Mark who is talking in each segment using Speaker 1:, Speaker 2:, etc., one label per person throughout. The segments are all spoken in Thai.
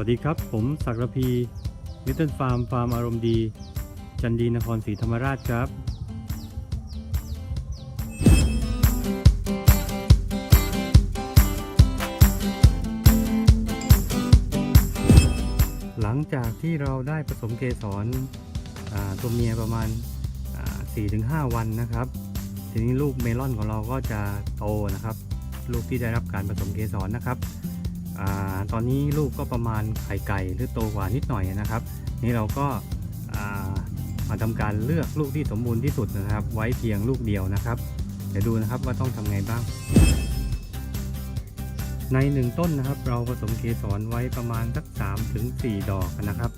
Speaker 1: วัสดีครับ ผมศักรพีลิตเติ้ลฟาร์มฟาร์มอารมณ์ดี จันดีนครศรีธรรมราชครับ หลังจากที่เราได้ผสมเกสรตัวเมียประมาณอ่า4-5 วันนะครับ ทีนี้ลูกเมลอนของเราก็จะโตนะครับ ลูกที่ได้รับการผสมเกสรนะครับ อตอนนี้ลูกก็ประมาณไข่ไก่หรือโตกว่านิดหน่อยนะครับ นี่เราก็มาทำการเลือกลูกที่สมบูรณ์ที่สุดนะครับ ไว้เพียงลูกเดียวนะครับ เดี๋ยวดูนะครับว่าต้องทำไงบ้าง ในหนึ่งต้นนะครับ เราผสมเกสรไว้ประมาณสัก3ถึง4ดอกนะครับ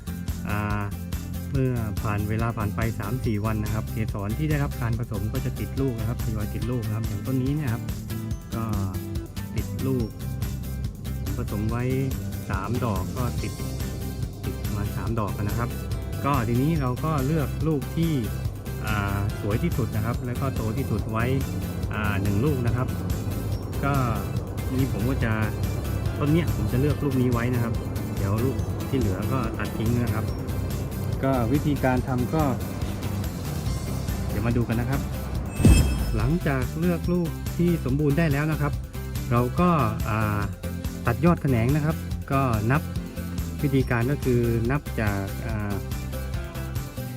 Speaker 1: เมื่อผ่านเวลาผ่านไป 3-4 วันนะครับ เกสรที่ได้รับการผสมก็จะติดลูกนะครับทยอยติดลูกนะครับ อย่างต้นนี้เนี่ยครับก็ติดลูก ผสมไว้ 3 ดอกก็ติดติดมา 3 ดอกนะครับ ก็ทีนี้เราก็เลือกลูกที่สวยที่สุดนะครับ แล้วก็โตที่สุดไว้หนึ่งลูกนะครับ ก็นี่ผมก็จะต้นเนี้ยผมจะเลือกลูกนี้ไว้นะครับ เดี๋ยวลูกที่เหลือก็ตัดทิ้งนะครับ ก็วิธีการทำก็ เดี๋ยวมาดูกันนะครับ หลังจากเลือกลูกที่สมบูรณ์ได้แล้วนะครับ เราก็อ่า ตัดยอดแขนงนะครับ ก็นับวิธีการก็คือนับจาก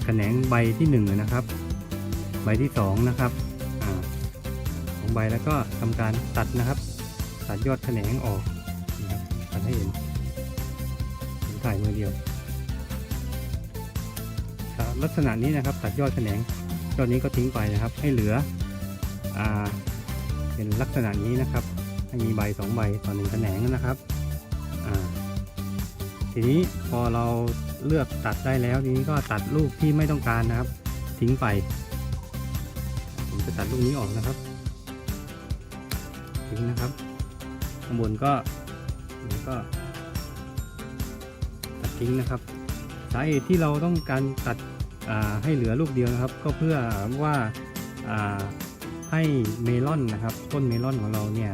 Speaker 1: แขนงใบที่1นงนะครับ ใบที่2นะครับอของใบแล้วก็ทำการตัดนะครับ ตัดยอดแขนงออกนะครับตัดให้เห็นผมถ่ายมือเดียว ลักษณะนี้นะครับตัดยอดแขนงยอดนี้ก็ทิ้งไปนะครับ ให้เหลืออเป็นลักษณะนี้นะครับ ให้มีใบสองใบต่อหนึ่งแขนงนะครับทีนี้พอเราเลือกตัดได้แล้วทีนี้ก็ตัดลูกที่ไม่ต้องการนะครับ ทิ้งไป ผมจะตัดลูกนี้ออกนะครับทิ้งนะครับข้างบนก็นก็ตัดทิ้งนะครับสาเหตุที่เราต้องการตัดให้เหลือลูกเดียวนะครับ ก็เพื่อว่าาให้เมลอนนะครับ ต้นเมลอนของเราเนี่ย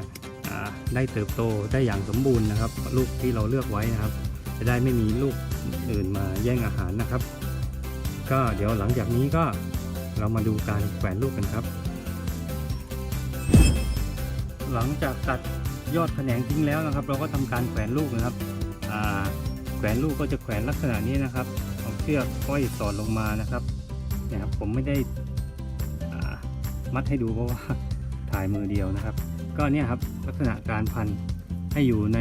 Speaker 1: ได้เติบโตได้อย่างสมบูรณ์นะครับ ลูกที่เราเลือกไว้นะครับ จะได้ไม่มีลูกอื่นมาแย่งอาหารนะครับ ก็เดี๋ยวหลังจากนี้ก็เรามาดูการแขวนลูกกันครับ หลังจากตัดยอดแขนงทิ้งแล้วนะครับ เราก็ทำการแขวนลูกนะครับแขวนลูกก็จะแขวนลักษณะนี้นะครับเอาเชือกห้อยสอดลงมานะครับเนี่ยครับผมไม่ได้มัดให้ดูเพราะว่าถ่ายมือเดียวนะครับ ก็เนี่ยครับลักษณะการพันให้อยู่ใน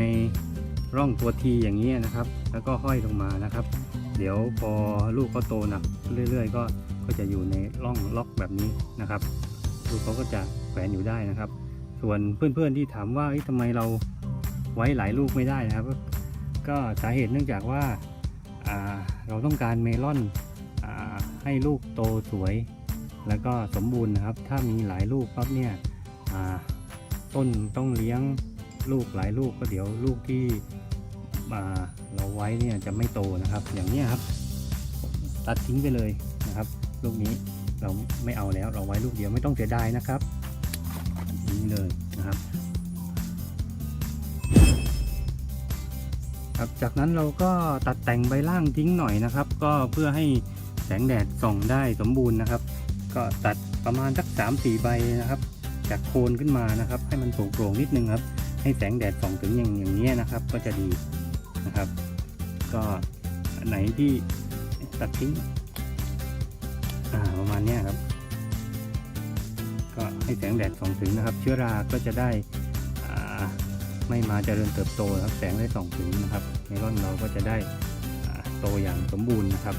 Speaker 1: ร่องตัวทีอย่างนี้นะครับ แล้วก็ห้อยลงมานะครับ เดี๋ยวพอลูกเขาโตหนักเรื่อย ๆ ก็ก็จะอยู่ในร่องล็อกแบบนี้นะครับ ลูกเขาก็จะแขวนอยู่ได้นะครับ ส่วนเพื่อนๆที่ถามว่าเอ้ยทำไมเราไว้หลายลูกไม่ได้นะครับ ก็สาเหตุเนื่องจากว่าาเราต้องการเมลอนอให้ลูกโตสวย แล้วก็สมบูรณ์นะครับ ถ้ามีหลายลูกปั๊บเนี่ย ต้นต้องเลี้ยงลูกหลายลูกก็เดี๋ยวลูกที่อ่าเราไว้เนี่ยจะไม่โตนะครับ อย่างนี้ครับ ตัดทิ้งไปเลยนะครับ ลูกนี้เราไม่เอาแล้วเราไว้ลูกเดียวไม่ต้องเสียดายนะครับทิ้งเลยนะครับครับจากนั้นเราก็ตัดแต่งใบล่างทิ้งหน่อยนะครับ ก็เพื่อให้แสงแดดส่องได้สมบูรณ์นะครับ ก็ตัดประมาณสักสามสี่ใบนะครับ จากโคนขึ้นมานะครับ ให้มันโปร่งๆนิดนึงครับ ให้แสงแดดส่องถึงอย่างอย่างนี้นะครับ ก็จะดีนะครับ ก็ไหนที่ตัดทิ้งประมาณนี้ครับ ก็ให้แสงแดดส่องถึงนะครับ เชื้อราก็จะได้ไม่มาเจริญเติบโตครับแสงได้ส่องถึงนะครับเมลอนเราก็จะได้โตอย่างสมบูรณ์นะครับ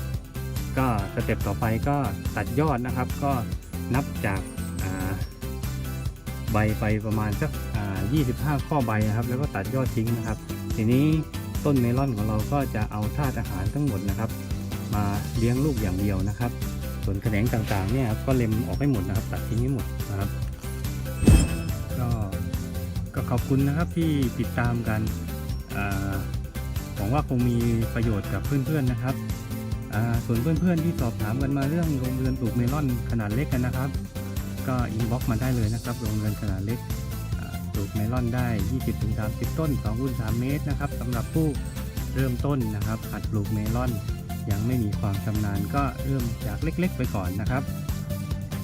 Speaker 1: ก็สเต็ปต่อไปก็ตัดยอดนะครับ ก็นับจาก ใบไปประมาณสักอ่า25ข้อใบนะครับ แล้วก็ตัดยอดทิ้งนะครับ ทีนี้ต้นเมลอนของเราก็จะเอาธาตุอาหารทั้งหมดนะครับ มาเลี้ยงลูกอย่างเดียวนะครับ ส่วนแขนงต่างๆเนี่ยครับก็เล็มออกให้หมดนะครับ ตัดทิ้งให้หมดนะครับ ก็ก็ขอบคุณนะครับที่ติดตามกันหวังว่าคงมีประโยชน์กับเพื่อนๆนะครับส่วนเพื่อนๆที่สอบถามกันมาเรื่องโรงเรือนปลูกเมลอนขนาดเล็กกันนะครับ ก็อินบ็อกมาได้เลยนะครับโรงเรือนขนาดเล็กปลูกเมลอนได้ 20-30 ต้น2คูณ3เมตรนะครับสำหรับผู้เริ่มต้นนะครับหัดปลูกเมลอน ยังไม่มีความชำนาญก็เริ่มจากเล็ก ๆ ไปก่อนนะครับ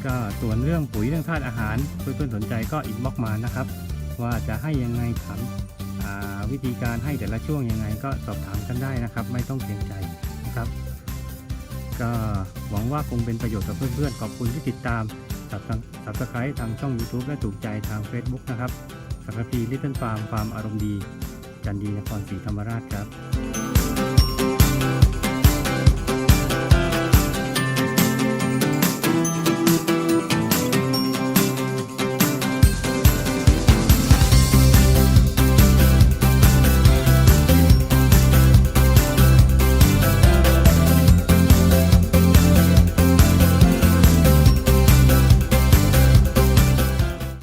Speaker 1: ก็ส่วนเรื่องปุ๋ยเรื่องธาตุอาหารเพื่อนๆสนใจก็อินบ็อกมานะครับ ว่าจะให้ยังไงถามวิธีการให้แต่ละช่วงยังไงก็สอบถามกันได้นะครับ ไม่ต้องเกรงใจนะครับ ก็หวังว่าคงเป็นประโยชน์กับเพื่อนๆขอบคุณที่ติดตาม สับสไครต์ทางช่อง YouTube และถูกใจทาง Facebook นะครับ สักพีลิตเติ้ลฟาร์มฟาร์มอารมณ์ดี จันดีนครศรีธรรมราชครับ